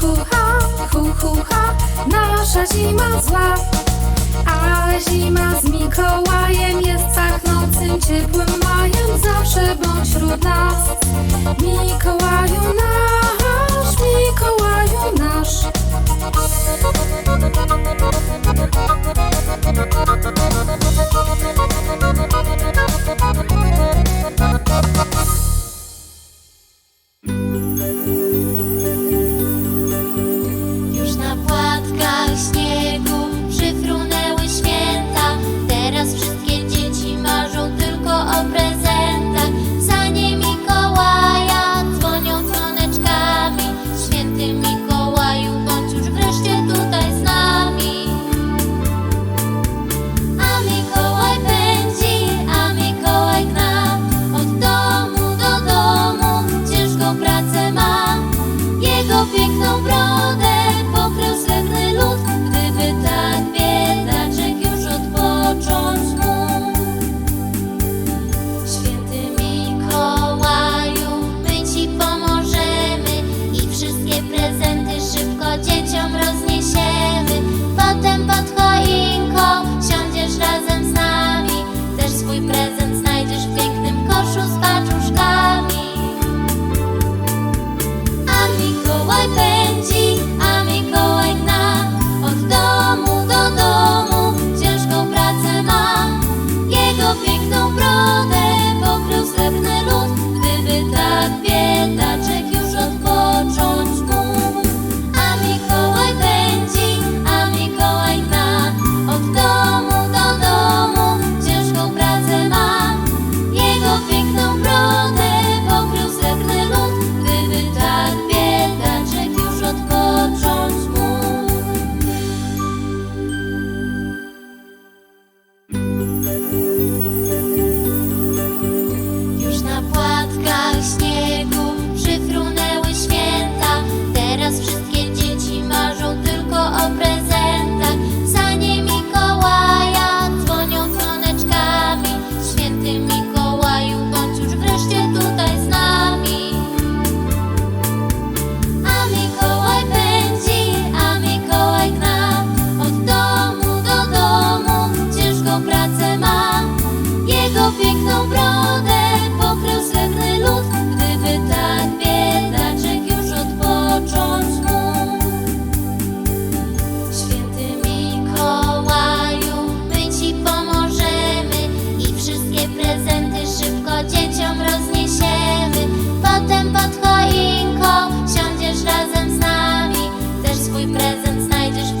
hu ha, hu hu ha, nasza zima zła. Ale zima z Mikołajem jest pachnącym ciepłym majem. Zawsze bądź wśród nas. Mikołaju nasz, Mikołaju nasz. Już презент знайдеш.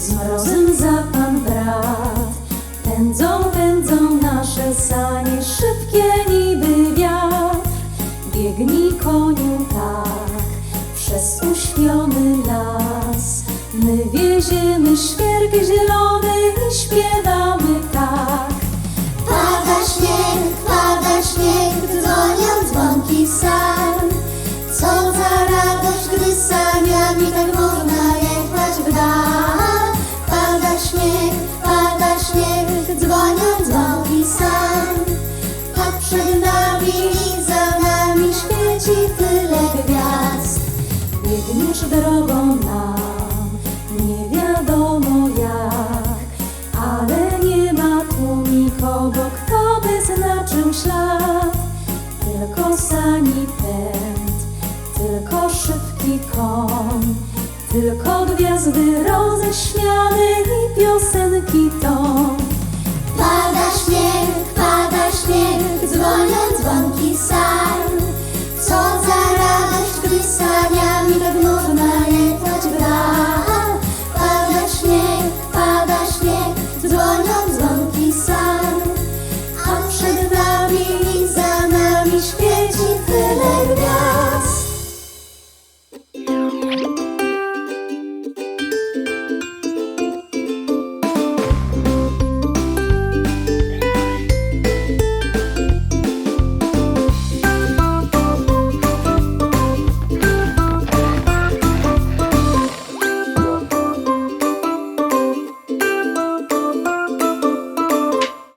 Z mrozem za pan brat. Pędzą, pędzą nasze sanie szybkie niby wiatr. Biegnij koniu tak przez uśpiony las. My wieziemy świerk zielony i śpiewamy tak. Pada śnieg, pada śnieg, dzwonią dzwonki w san. Co za radość, gdy saniami tak Biegniesz drogą nam, nie wiadomo jak, ale nie ma tu nikogo, kto by znaczył ślad. Tylko sani pęd, tylko szybki koń, tylko gwiazdy roześmiane i piosenki ton. Pada śnieg, pada śnieg, dzwonią dzwonki san. Co za radość, саням так нужно